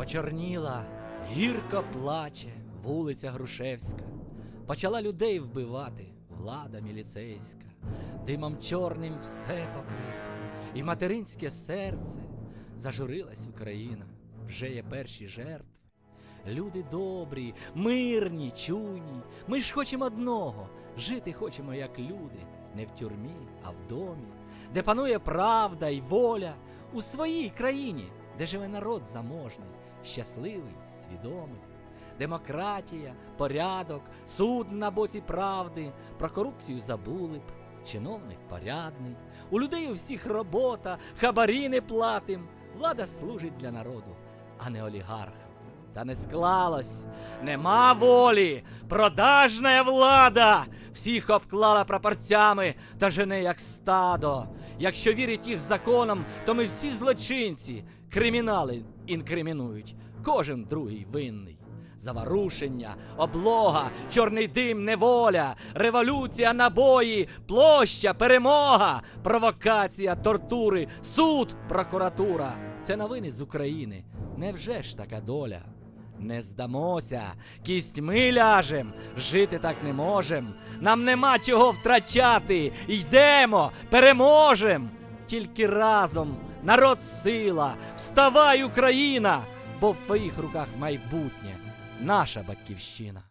Почорніла, гірко плаче вулиця Грушевська. Почала людей вбивати влада міліцейська. Димом чорним все покрито, і материнське серце зажурилась Україна. Вже є перші жертви. Люди добрі, мирні, чуйні. Ми ж хочемо одного. Жити хочемо як люди, не в тюрмі, а в домі, де панує правда і воля у своїй країні, де живе народ заможний, щасливий, свідомий. Демократія, порядок, суд на боці правди, про корупцію забули б, чиновник порядний, у людей у всіх робота, хабарі не платим, влада служить для народу, а не олігархам. Та не склалось, нема волі, продажна влада всіх обклала прапорцями та жене як стадо. Якщо вірить їх законам, то ми всі злочинці, кримінали інкримінують, кожен другий винний. Заворушення, облога, чорний дим, неволя, революція, набої, площа, перемога, провокація, тортури, суд, прокуратура. Це новини з України. Невже ж така доля? Не здамося, кістьми ляжем, жити так не можем. Нам нема чого втрачати. Йдемо, переможем. Тільки разом, народ сила, вставай, Україна, бо в твоїх руках майбутнє, наша батьківщина.